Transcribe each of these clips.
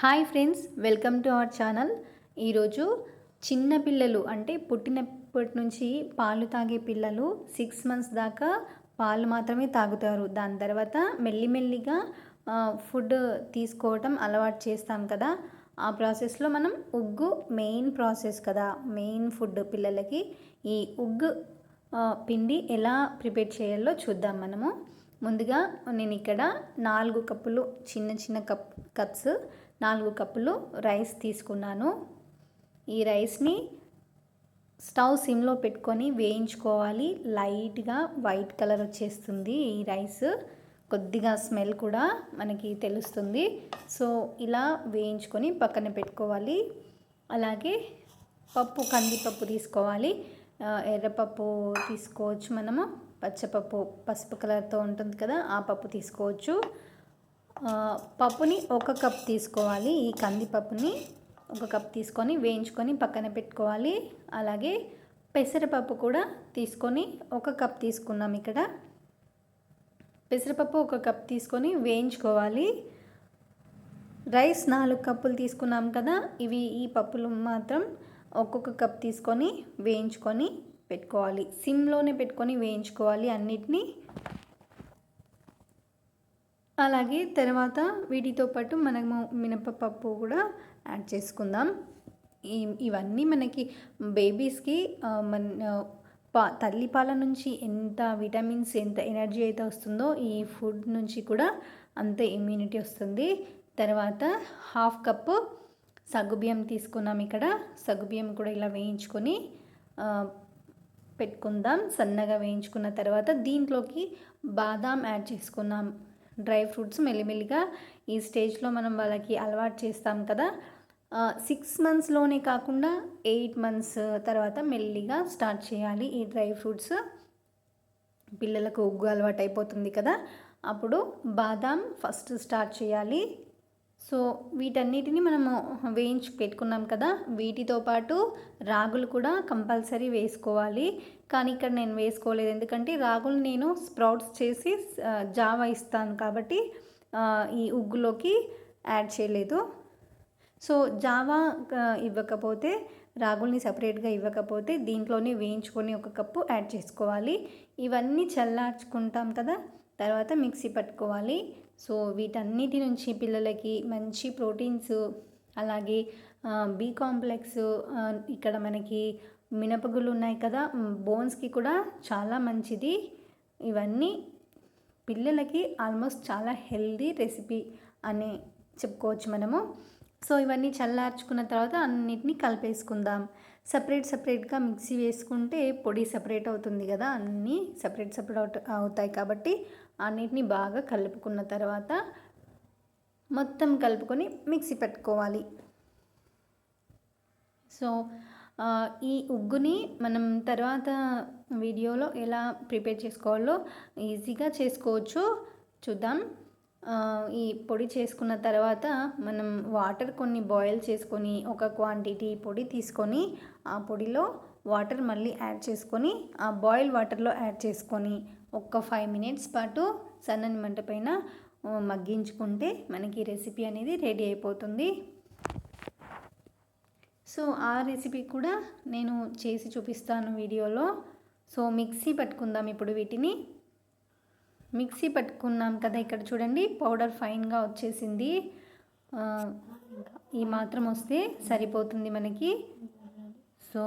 Hi friends welcome to our channel. ఈరోజు చిన్న పిల్లలు అంటే పుట్టినప్పటి నుంచి పాలు తాగే పిల్లలు సిక్స్ మంత్స్ దాకా పాలు మాత్రమే తాగుతారు. దాని తర్వాత మెల్లిమెల్లిగా ఫుడ్ తీసుకోవటం అలవాటు చేస్తాం కదా. ఆ ప్రాసెస్లో మనం ఉగ్గు మెయిన్ ప్రాసెస్ కదా మెయిన్ ఫుడ్ పిల్లలకి ఈ ఉగ్గు పిండి ఎలా ప్రిపేర్ చేయాలో చూద్దాం మనము. ముందుగా నేను ఇక్కడ నాలుగు కప్పులు చిన్న చిన్న కప్ కప్స్ నాలుగు కప్పులు రైస్ తీసుకున్నాను. ఈ రైస్ని స్టవ్ సిమ్లో పెట్టుకొని వేయించుకోవాలి. లైట్గా వైట్ కలర్ వచ్చేస్తుంది ఈ రైస్. కొద్దిగా స్మెల్ కూడా మనకి తెలుస్తుంది. సో ఇలా వేయించుకొని పక్కన పెట్టుకోవాలి. అలాగే పప్పు కందిపప్పు తీసుకోవాలి. ఎర్రపప్పు తీసుకోవచ్చు మనము. పచ్చపప్పు పసుపు కలర్తో ఉంటుంది కదా ఆ పప్పు తీసుకోవచ్చు. పప్పుని ఒక కప్ తీసుకోవాలి. ఈ కందిపప్పుని ఒక కప్ తీసుకొని వేయించుకొని పక్కన పెట్టుకోవాలి. అలాగే పెసరపప్పు కూడా తీసుకొని ఒక కప్ తీసుకున్నాం ఇక్కడ. పెసరపప్పు ఒక కప్ తీసుకొని వేయించుకోవాలి. రైస్ నాలుగు కప్పులు తీసుకున్నాం కదా ఇవి ఈ పప్పులు మాత్రం ఒక్కొక్క కప్ తీసుకొని వేయించుకొని పెట్టుకోవాలి. సిమ్లోనే పెట్టుకొని వేయించుకోవాలి అన్నిటినీ. అలాగే తర్వాత వీటితో పాటు మనము మినపప్పు కూడా యాడ్ చేసుకుందాం. ఈ ఇవన్నీ మనకి బేబీస్కి మన పా తల్లిపాల నుంచి ఎంత విటమిన్స్ ఎంత ఎనర్జీ అయితే వస్తుందో ఈ ఫుడ్ నుంచి కూడా అంత ఇమ్యూనిటీ వస్తుంది. తర్వాత హాఫ్ కప్పు సగ్గుబియ్యం తీసుకున్నాం ఇక్కడ. సగ్గుబియ్యం కూడా ఇలా వేయించుకొని పెట్టుకుందాం. సన్నగా వేయించుకున్న తర్వాత దీంట్లోకి బాదాం యాడ్ చేసుకున్నాం. డ్రై ఫ్రూట్స్ మెల్లిమెల్లిగా ఈ స్టేజ్లో మనం వాళ్ళకి అలవాటు చేస్తాం కదా. సిక్స్ మంత్స్లోనే కాకుండా ఎయిట్ మంత్స్ తర్వాత మెల్లిగా స్టార్ట్ చేయాలి ఈ డ్రై ఫ్రూట్స్. పిల్లలకు ఉగ్గు అలవాటు అయిపోతుంది కదా. అప్పుడు బాదాం ఫస్ట్ స్టార్ట్ చేయాలి. సో వీటన్నిటిని మనము వేయించి పెట్టుకున్నాం కదా వీటితో పాటు రాగులు కూడా కంపల్సరీ వేసుకోవాలి. కానీ ఇక్కడ నేను వేసుకోలేదు. ఎందుకంటే రాగులు నేను స్ప్రౌట్స్ చేసి జావా ఇస్తాను కాబట్టి ఈ ఉగ్గులోకి యాడ్ చేయలేదు. సో జావా ఇవ్వకపోతే రాగుల్ని సపరేట్గా ఇవ్వకపోతే దీంట్లోనే వేయించుకొని ఒక కప్పు యాడ్ చేసుకోవాలి. ఇవన్నీ చల్లార్చుకుంటాం కదా తర్వాత మిక్సీ పట్టుకోవాలి. సో వీటన్నిటి నుంచి పిల్లలకి మంచి ప్రోటీన్స్ అలాగే బి కాంప్లెక్స్ ఇక్కడ మనకి మినపగుళ్ళు ఉన్నాయి కదా బోన్స్కి కూడా చాలా మంచిది. ఇవన్నీ పిల్లలకి ఆల్మోస్ట్ చాలా హెల్దీ రెసిపీ అని చెప్పుకోవచ్చు మనము. సో ఇవన్నీ చల్లార్చుకున్న తర్వాత అన్నిటినీ కలిపేసుకుందాం. సపరేట్ సపరేట్గా మిక్సీ వేసుకుంటే పొడి సపరేట్ అవుతుంది కదా అన్నీ సపరేట్ సపరేట్ అవుట్ అవుతాయి కాబట్టి అన్నిటిని బాగా కలుపుకున్న తర్వాత మొత్తం కలుపుకొని మిక్సీ పెట్టుకోవాలి. సో ఈ ఉగ్గుని మనం తర్వాత వీడియోలో ఎలా ప్రిపేర్ చేసుకోవాలో ఈజీగా చేసుకోవచ్చు. చూద్దాం. ఈ పొడి చేసుకున్న తర్వాత మనం వాటర్ కొన్ని బాయిల్ చేసుకొని ఒక క్వాంటిటీ పొడి తీసుకొని ఆ పొడిలో వాటర్ మళ్ళీ యాడ్ చేసుకొని ఆ బాయిల్ వాటర్లో యాడ్ చేసుకొని ఒక ఫైవ్ మినిట్స్ పాటు సన్నని మంట పైన మగ్గించుకుంటే మనకి రెసిపీ అనేది రెడీ అయిపోతుంది. సో ఆ రెసిపీ కూడా నేను చేసి చూపిస్తాను వీడియోలో. సో మిక్సీ పట్టుకుందాం ఇప్పుడు వీటిని. మిక్సీ పట్టుకున్నాం కదా ఇక్కడ చూడండి పౌడర్ ఫైన్గా వచ్చేసింది. ఈ మాత్రం వస్తే సరిపోతుంది మనకి. సో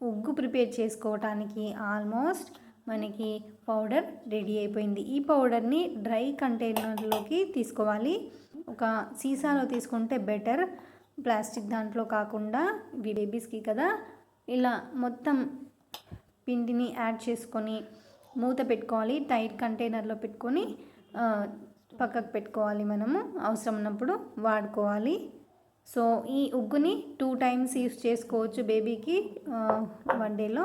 ఉగ్గు ప్రిపేర్ చేసుకోవటానికి ఆల్మోస్ట్ మనకి పౌడర్ రెడీ అయిపోయింది. ఈ పౌడర్ని డ్రై కంటైనర్లోకి తీసుకోవాలి. ఒక సీసాలో తీసుకుంటే బెటర్. ప్లాస్టిక్ దాంట్లో కాకుండా ఇవి బేబీస్కి కదా. ఇలా మొత్తం పిండిని యాడ్ చేసుకొని మూత పెట్టుకోవాలి. టైట్ కంటైనర్లో పెట్టుకొని పక్కకు పెట్టుకోవాలి మనము. అవసరం ఉన్నప్పుడు వాడుకోవాలి. సో ఈ ఉగ్గుని టూ టైమ్స్ యూస్ చేసుకోవచ్చు బేబీకి వన్ డేలో.